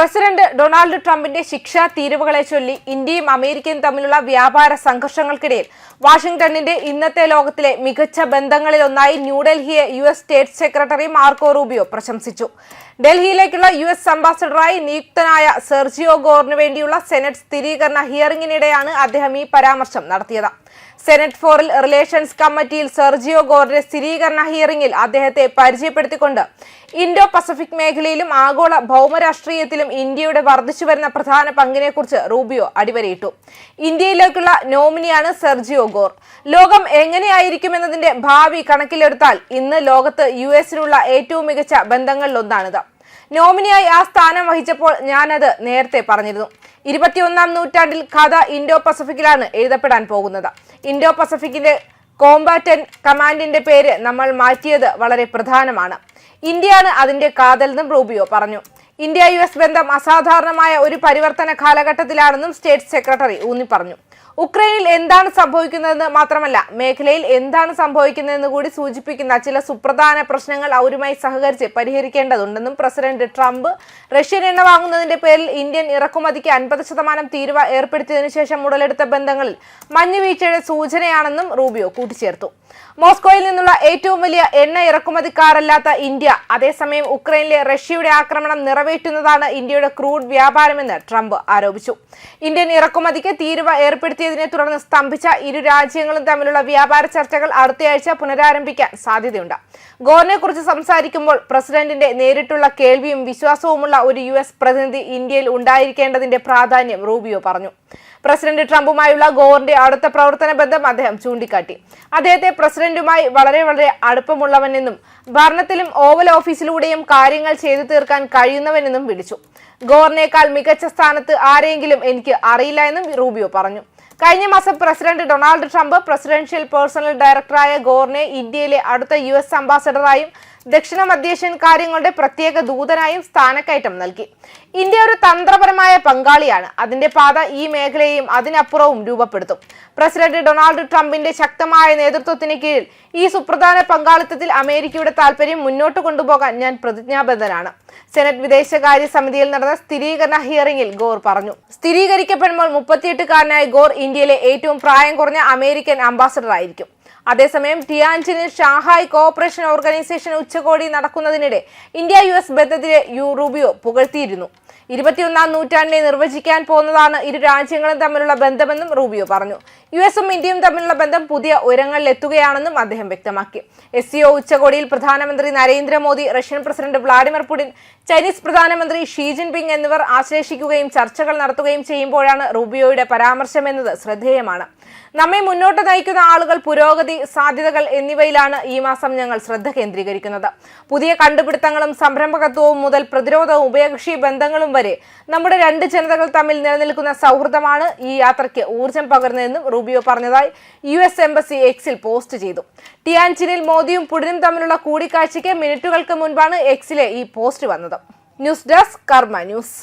President Donald ട്രംപിന്റെ ശിക്ഷാ തീരുവകളെ ചൊല്ലി ഇന്ത്യയും അമേരിക്കയും തമ്മിലുള്ള വ്യാപാര സംഘർഷങ്ങൾക്കിടയിൽ വാഷിംഗ്ടണിന്റെ ഇന്നത്തെ ലോകത്തിലെ മികച്ച ബന്ധങ്ങളിലൊന്നായി ന്യൂഡൽഹിയെ U S state secretary Marco Rubio പ്രശംസിച്ചു. ഡൽഹിയിലേക്കുള്ള യു എസ് അംബാസഡറായി നിയുക്തനായ സെർജിയോ ഗോറിനു വേണ്ടിയുള്ള സെനറ്റ് സ്ഥിരീകരണ ഹിയറിംഗിനിടെയാണ് അദ്ദേഹം ഈ പരാമർശം നടത്തിയത്. സെനറ്റ് ഫോറിൽ റിലേഷൻസ് കമ്മിറ്റിയിൽ സെർജിയോ ഗോറിന്റെ സ്ഥിരീകരണ ഹിയറിംഗിൽ അദ്ദേഹത്തെ പരിചയപ്പെടുത്തിക്കൊണ്ട് ഇൻഡോ പസഫിക് മേഖലയിലും ആഗോള ഭൗമരാഷ്ട്രീയത്തിലും ഇന്ത്യയുടെ വർദ്ധിച്ചു വരുന്ന പ്രധാന പങ്കിനെക്കുറിച്ച് റൂബിയോ അടിവരയിട്ടു. ഇന്ത്യയിലേക്കുള്ള നോമിനിയാണ് സെർജിയോ ഗോർ. ലോകം എങ്ങനെയായിരിക്കും എങ്ങനെയായിരിക്കുമെന്നതിന്റെ ഭാവി കണക്കിലെടുത്താൽ ഇന്ന് ലോകത്ത് യു എസിനുള്ള ഏറ്റവും മികച്ച ബന്ധങ്ങളിലൊന്നാണിത്. നോമിനിയായി ആ സ്ഥാനം വഹിച്ചപ്പോൾ ഞാനത് നേരത്തെ പറഞ്ഞിരുന്നു. ഇരുപത്തിയൊന്നാം നൂറ്റാണ്ടിൽ കഥ ഇൻഡോ പസഫിക്കിലാണ് എഴുതപ്പെടാൻ പോകുന്നത്. ഇൻഡോ പസഫിക്കിന്റെ കോമ്പാറ്റൻ കമാൻഡിന്റെ പേര് നമ്മൾ മാറ്റിയത് വളരെ പ്രധാനമാണ്. ഇന്ത്യയാണ് അതിന്റെ കാതലെന്നും റൂബിയോ പറഞ്ഞു. ഇന്ത്യ യു എസ് ബന്ധം അസാധാരണമായ ഒരു പരിവർത്തന കാലഘട്ടത്തിലാണെന്നും സ്റ്റേറ്റ് സെക്രട്ടറി ഊന്നി പറഞ്ഞു ഉക്രൈനിൽ എന്താണ് സംഭവിക്കുന്നതെന്ന് മാത്രമല്ല മേഖലയിൽ എന്താണ് സംഭവിക്കുന്നതെന്ന് കൂടി സൂചിപ്പിക്കുന്ന ചില സുപ്രധാന പ്രശ്നങ്ങൾ അവരുമായി സഹകരിച്ച് പരിഹരിക്കേണ്ടതുണ്ടെന്നും പ്രസിഡന്റ് ട്രംപ് റഷ്യൻ എണ്ണ വാങ്ങുന്നതിന്റെ പേരിൽ ഇന്ത്യൻ ഇറക്കുമതിക്ക് അൻപത് ശതമാനം തീരുവ ഏർപ്പെടുത്തിയതിനു ശേഷം ഉടലെടുത്ത ബന്ധങ്ങളിൽ മഞ്ഞുവീഴ്ചയുടെ സൂചനയാണെന്നും റൂബിയോ കൂട്ടിച്ചേർത്തു. മോസ്കോയിൽ നിന്നുള്ള ഏറ്റവും വലിയ എണ്ണ ഇറക്കുമതിക്കാരല്ലാത്ത ഇന്ത്യ അതേസമയം ഉക്രൈനിലെ റഷ്യയുടെ ആക്രമണം നിറവേറ്റുന്നതാണ് ഇന്ത്യയുടെ ക്രൂഡ് വ്യാപാരമെന്ന് ട്രംപ് ആരോപിച്ചു. ഇന്ത്യൻ ഇറക്കുമതിക്ക് തീരുവ ഏർപ്പെടുത്തിയതിനെ തുടർന്ന് സ്തംഭിച്ച ഇരു രാജ്യങ്ങളും തമ്മിലുള്ള വ്യാപാര ചർച്ചകൾ അടുത്തയാഴ്ച പുനരാരംഭിക്കാൻ സാധ്യതയുണ്ട്. ഗോറിനെ കുറിച്ച് സംസാരിക്കുമ്പോൾ പ്രസിഡന്റിന്റെ നേരിട്ടുള്ള കേൾവിയും വിശ്വാസവുമുള്ള ഒരു യു പ്രതിനിധി ഇന്ത്യയിൽ ഉണ്ടായിരിക്കേണ്ടതിന്റെ പ്രാധാന്യം റൂബിയോ പറഞ്ഞു. പ്രസിഡന്റ് ട്രംപുമായുള്ള ഗോറിന്റെ അടുത്ത പ്രവർത്തന ബന്ധം അദ്ദേഹം ചൂണ്ടിക്കാട്ടി. അദ്ദേഹത്തെ പ്രസിഡന്റുമായി വളരെ വളരെ അടുപ്പമുള്ളവനെന്നും ഭരണത്തിലും ഓവൽ ഓഫീസിലൂടെയും കാര്യങ്ങൾ ചെയ്തു തീർക്കാൻ കഴിയുന്നവനെന്നും വിളിച്ചു. ഗോറിനേക്കാൾ മികച്ച സ്ഥാനത്ത് ആരെങ്കിലും എനിക്ക് അറിയില്ല എന്നും റൂബിയോ പറഞ്ഞു. കഴിഞ്ഞ മാസം president Donald Trump presidential personnel ഡയറക്ടറായ ഗോറിനെ ഇന്ത്യയിലെ അടുത്ത യു എസ് അംബാസഡറായും ദക്ഷിണ മധ്യേഷ്യൻ കാര്യങ്ങളുടെ പ്രത്യേക ദൂതനായും സ്ഥാനക്കയറ്റം നൽകി. ഇന്ത്യ ഒരു തന്ത്രപരമായ പങ്കാളിയാണ്. അതിന്റെ പാത ഈ മേഖലയെയും അതിനപ്പുറവും രൂപപ്പെടുത്തും. പ്രസിഡന്റ് ഡൊണാൾഡ് ട്രംപിന്റെ ശക്തമായ നേതൃത്വത്തിന് കീഴിൽ ഈ സുപ്രധാന പങ്കാളിത്തത്തിൽ അമേരിക്കയുടെ താൽപര്യം മുന്നോട്ട് കൊണ്ടുപോകാൻ ഞാൻ പ്രതിജ്ഞാബദ്ധനാണ്. സെനറ്റ് വിദേശകാര്യ സമിതിയിൽ നടന്ന സ്ഥിരീകരണ ഹിയറിംഗിൽ ഗോർ പറഞ്ഞു. സ്ഥിരീകരിക്കപ്പെടുമ്പോൾ മുപ്പത്തിയെട്ടുകാരനായ ഗോർ ഇന്ത്യയിലെ ഏറ്റവും പ്രായം കുറഞ്ഞ അമേരിക്കൻ അംബാസഡർ ആയിരിക്കും അതേസമയം ടിയാൻജിനിൽ ഷാങ്ഹായ് കോഓപ്പറേഷൻ ഓർഗനൈസേഷൻ ഉച്ചകോടി നടക്കുന്നതിനിടെ ഇന്ത്യ യു എസ് ബന്ധത്തിലെ യു റൂബിയോ പുകഴ്ത്തിയിരുന്നു. ഇരുപത്തിയൊന്നാം നൂറ്റാണ്ടിനെ നിർവചിക്കാൻ പോകുന്നതാണ് ഇരു രാജ്യങ്ങളും തമ്മിലുള്ള ബന്ധമെന്നും റൂബിയോ പറഞ്ഞു. യു എസും ഇന്ത്യയും തമ്മിലുള്ള ബന്ധം പുതിയ ഉയരങ്ങളിലെത്തുകയാണെന്നും അദ്ദേഹം വ്യക്തമാക്കി. എസ് സിഒ ഉച്ചകോടിയിൽ പ്രധാനമന്ത്രി Narendra Modi Russian president Vladimir Putin Chinese പ്രധാനമന്ത്രി ഷീ ജിൻപിങ് എന്നിവർ ആശ്ലേഷിക്കുകയും ചർച്ചകൾ നടത്തുകയും ചെയ്യുമ്പോഴാണ് റൂബിയോയുടെ പരാമർശം എന്നത് ശ്രദ്ധേയമാണ്. നമ്മെ മുന്നോട്ട് നയിക്കുന്ന ആളുകൾ പുരോഗതി സാധ്യതകൾ എന്നിവയിലാണ് ഈ മാസം ഞങ്ങൾ ശ്രദ്ധ കേന്ദ്രീകരിക്കുന്നത്. പുതിയ കണ്ടുപിടുത്തങ്ങളും സംരംഭകത്വവും മുതൽ പ്രതിരോധവും ഉഭയകക്ഷി ബന്ധങ്ങളും വരെ. നമ്മുടെ രണ്ട് ജനതകൾ തമ്മിൽ നിലനിൽക്കുന്ന സൗഹൃദമാണ് ഈ യാത്രയ്ക്ക് ഊർജം പകർന്നതെന്നും റൂബിയോ പറഞ്ഞതായി യു എസ് എംബസി എക്സിൽ പോസ്റ്റ് ചെയ്തു. ടിയാൻചിനിൽ മോദിയും പുടിനും തമ്മിലുള്ള കൂടിക്കാഴ്ചയ്ക്ക് മിനിറ്റുകൾക്ക് മുൻപാണ് എക്സിലെ ഈ പോസ്റ്റ് വന്നത്. News desk Karma news.